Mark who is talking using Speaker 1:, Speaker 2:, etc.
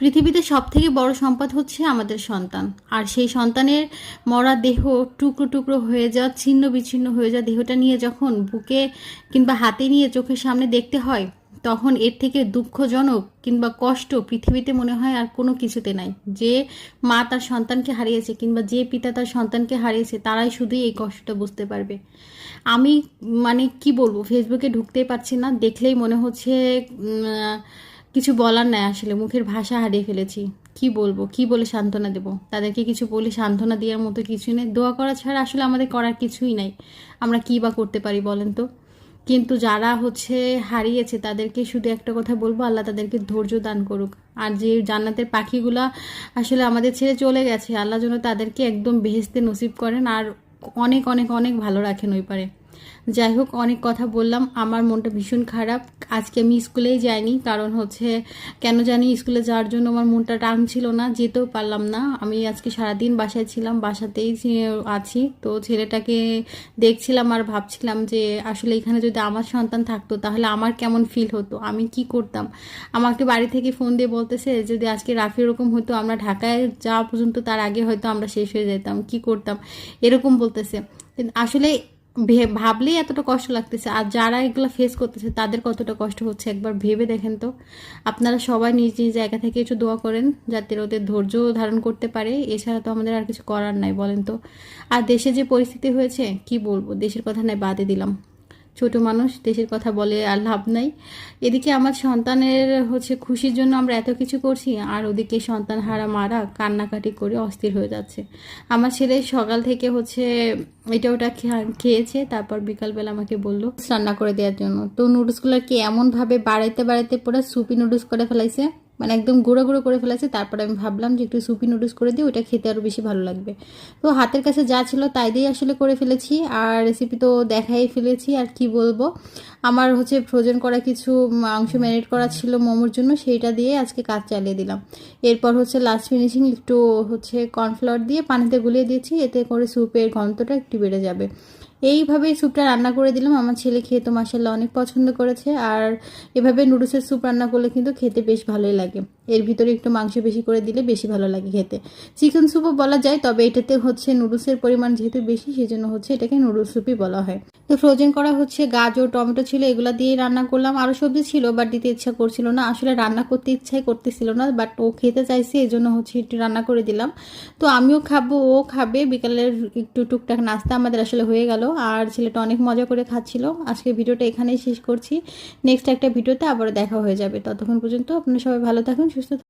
Speaker 1: পৃথিবীতে সব থেকে বড় সম্পদ হচ্ছে আমাদের সন্তান। আর সেই সন্তানের মরা দেহ টুকরো টুকরো হয়ে যাওয়া, ছিন্ন বিচ্ছিন্ন হয়ে যাওয়া দেহটা নিয়ে যখন বুকে কিংবা হাতে নিয়ে চোখের সামনে দেখতে হয়, তখন এর থেকে দুঃখজনক কিংবা কষ্ট পৃথিবীতে মনে হয় আর কোনো কিছুতে নাই। যে মা তার সন্তানকে হারিয়েছে কিংবা যে পিতা তার সন্তানকে হারিয়েছে, তারাই শুধুই এই কষ্টটা বুঝতে পারবে। আমি মানে কি বলব ফেসবুকে ঢুকতেই পারছি না, দেখলেই মনে হচ্ছে কিছু বলার নাই আসলে, মুখের ভাষা হারিয়ে ফেলেছি। কি বলব, কি বলে সান্ত্বনা দেব? তাদেরকে কিছু বলে, সান্ত্বনা দেওয়ার মতো কিছু নেই। দোয়া করা ছাড়া আসলে আমাদের করার কিছুই নাই। আমরা কি বা করতে পারি বলেন তো? কিন্তু যারা হচ্ছে হারিয়েছে, তাদেরকে শুধু একটা কথা বলব, আল্লাহ তাদেরকে ধৈর্য দান করুক। আর যে জান্নাতের পাখিগুলা আসলে আমাদের ছেড়ে চলে গেছে, আল্লাহ যেন তাদেরকে একদম বেহেস্তে নসিব করেন আর অনেক অনেক অনেক ভালো রাখেন ওই পারে। যাই হোক অনেক কথা বললাম। আমার মনটা ভীষণ খারাপ। আজকে আমি স্কুলেই যাইনি, কারণ হচ্ছে কেন জানি স্কুলে যাওয়ার জন্য আমার মনটা টান ছিল না, যেতেও পারলাম না। আমি আজকে সারাদিন বাসায় ছিলাম, বাসাতেই আছি। তো ছেলেটাকে দেখছিলাম আর ভাবছিলাম যে আসলে এখানে যদি আমার সন্তান থাকতো, তাহলে আমার কেমন ফিল হতো? আমি কি করতাম? আমাকে বাড়ি থেকে ফোন দিয়ে বলতেছে, যদি আজকে রাফি এরকম হতো, আমরা ঢাকায় যাওয়া পর্যন্ত তার আগে হয়তো আমরা শেষ হয়ে যেতাম। কি করতাম? এরকম বলতেছে। আসলে ভাবলেই এতটা কষ্ট লাগতেছে। আর যারা এগুলো ফেস করতেছে, তাদের কতটা কষ্ট হচ্ছে একবার ভেবে দেখেন তো। আপনারা সবাই নিজ নিজ জায়গা থেকে একটু দোয়া করেন, যাতে ওদের ধৈর্য ধারণ করতে পারে। এছাড়া তো আমাদের আর কিছু করার নাই, বলেন তো। আর দেশে যে পরিস্থিতি হয়েছে, কি বলব? দেশের কথা নাই বাদে দিলাম। ছোট মানুষ, দেশের কথা বলে আর লাভ নাই। এদিকে আমার সন্তানের হচ্ছে খুশির জন্য আমরা এত কিছু করছি, আর ওদিকে সন্তান হারা মারা কান্নাকাটি করে অস্থির হয়ে যাচ্ছে। আমার ছেলে সকাল থেকে হচ্ছে এটা ওটা খেয়েছে, তারপর বিকালবেলা আমাকে বলল, রান্না করে দেওয়ার জন্য। তো নুডলসগুলো কি এমনভাবে বাড়াইতে বাড়াইতে পুরো সুপি নুডলস করে ফেলাইছে। মানে একদম গুঁড়ো গুঁড়ো করে ফেলেছে, তারপরে আমি ভাবলাম যে একটু সুপি নুডলস করে দিই, ওটা খেতে আরও বেশি ভালো লাগবে। তো হাতের কাছে যা ছিল তাই দিয়ে আসলে করে ফেলেছি, আর রেসিপি তো দেখাই ফেলেছি, আর কি বলব? আমার হচ্ছে ফ্রোজেন করা কিছু মাংস ম্যারিনেট করা ছিল মোমোর জন্য, সেইটা দিয়ে আজকে কাজ চালিয়ে দিলাম। এরপর হচ্ছে লাস্ট ফিনিশিং একটু হচ্ছে কর্নফ্লাওয়ার দিয়ে পানিতে গুলিয়ে দিয়েছি, এতে করে স্যুপের ঘনত্বটা একটু বেড়ে যাবে। এইভাবেই স্যুপটা রান্না করে দিলাম। আমার ছেলে খেয়ে তো মাসাল্লাহ অনেক পছন্দ করেছে। আর এভাবে নুডলসের স্যুপ রান্না করলে কিন্তু খেতে বেশ ভালোই লাগে। এর ভিতরে একটু মাংস বেশি করে দিলে বেশি ভালো লাগে খেতে। চিকেন স্যুপও বলা যায়, তবে এটাতে হচ্ছে নুডলসের পরিমাণ যেহেতু বেশি, সেজন্য হচ্ছে এটাকে নুডলস স্যুপই বলা হয়। তো ফ্রোজেন করা হচ্ছে গাজর, টমেটো ছিল, এগুলো দিয়ে রান্না করলাম। আরও সবজি ছিল বাট দিতে ইচ্ছা করছিল না। আসলে রান্না করতে ইচ্ছাই করতেছিল না বাট ও খেতে চাইছে এই জন্য হচ্ছে একটু রান্না করে দিলাম। তো আমিও খাব, ও খাবে। বিকালের একটু টুকটাক নাস্তা আমাদের আসলে হয়ে গেল। আর ছেলেটা অনেক মজা করে খাচ্ছিল। আজকে ভিডিওটা এখানেই শেষ করছি। নেক্সট একটা ভিডিওতে আবার দেখা হয়ে যাবে। ততক্ষণ পর্যন্ত আপনারা সবাই ভালো থাকুন সুস্থ থাকুন।